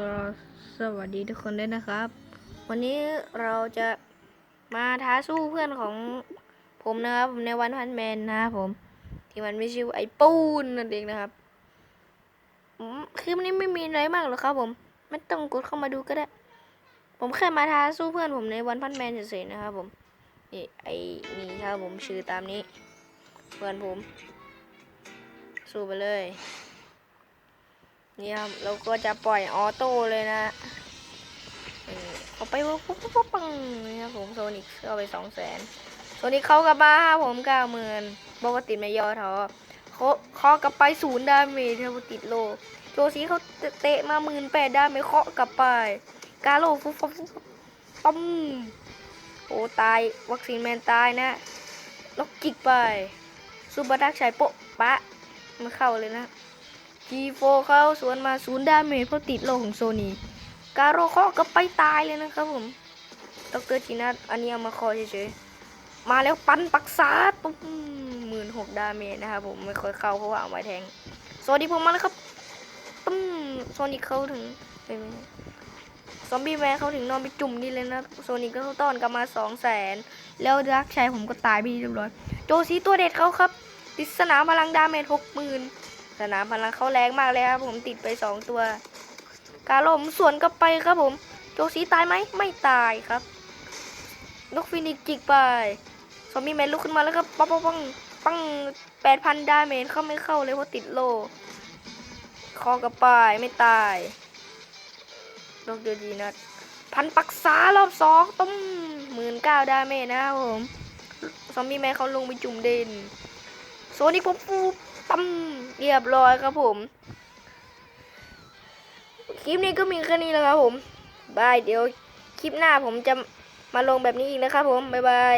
ก็สวัสดีทุกคนด้วยนะครับ วันนี้เราจะมาท้าสู้เพื่อนของผมนะครับผมในวันพันแมนนะครับผม ที่มันไม่ชื่อไอ้ปูนนั่นเองนะครับคือมันนี้ไม่มีอะไรมากหรอกครับ ผมไม่ต้องกดเข้ามาดูก็ได้ ผมแค่มาท้าสู้เพื่อนผมในวันพันแมนเฉยๆนะครับผมนี่ไอ้นี่ครับผมชื่อตามนี้ เพื่อนผม สู้ไปเลย นี่ครับเราก็จะปล่อยออโต้เลยนะเอาไปปุ๊บปุ๊บปุ๊บปังนี่ครับผมโซนิกเข้าไปสองแสนโซนิกเขากลับมาครับผมเก้าหมื่นบอกติไม่ย่อท้อเขาเคาะกลับไปศูนย์ดาเมจครับติดโลโจซีเขาเตะมาหมื่นแปดดาเมจเคาะกลับไป กาโลฟุบฟุบฟุบฟุบปั๊มโอ้ตายวัคซีนแมนตายนะนกจิกไปซูเปอร์ดักชายโปะปะไม่เข้าเลยนะ G4 เข้าสวนมาศูนย์ดาเมจเพราะติดโลของโซนีการโรเคาะก็ไปตายเลยนะครับผมดรจีนัทอันนี้เอามาคอเฉยๆ มาแล้วปันปักษาตุ้มหมื่นหกดาเมจนะครับผมไม่ค่อยเข้าเพราะว่าเอาไว้แทงสวัสดีผมมาแล้วครับตุ้มโซนิกเข้าถึงเป็นซอมบี้แมนเขาถึงนอนไปจุ่มนี่เลยนะโซนิกก็ต้อนกลับมาสองแสนแล้วดักชัยผมก็ตายไปเรียบร้อย โจซีตัวเด็ดเขาครับติดสนามพลังดาเมจหกหมื่น สนามพลังเขาแรงมากเลยครับผมติดไปสองตัว กาลมสวนกลับไปครับผม โจซีตายไหมไม่ตายครับนกฟินิกซ์จิกไปซอมบี้แมนลุกขึ้นมาแล้วครับปังปังปังปังแปดพันดาเมจเข้าไม่เข้าเลยเพราะติดโลคอกลับไปไม่ตายนกเดียวดีนะพันปักษารอบสองต้มหมื่นเก้าดาเมจนะครับผม ซอมบี้แมนเขาลงไปจุ่มเด่นโซนิกผมฟูปั๊ม เรียบร้อยครับผม คลิปนี้ก็มีแค่นี้แล้วครับผมบายเดี๋ยวคลิปหน้าผมจะมาลงแบบนี้อีกนะครับผม บ๊ายบาย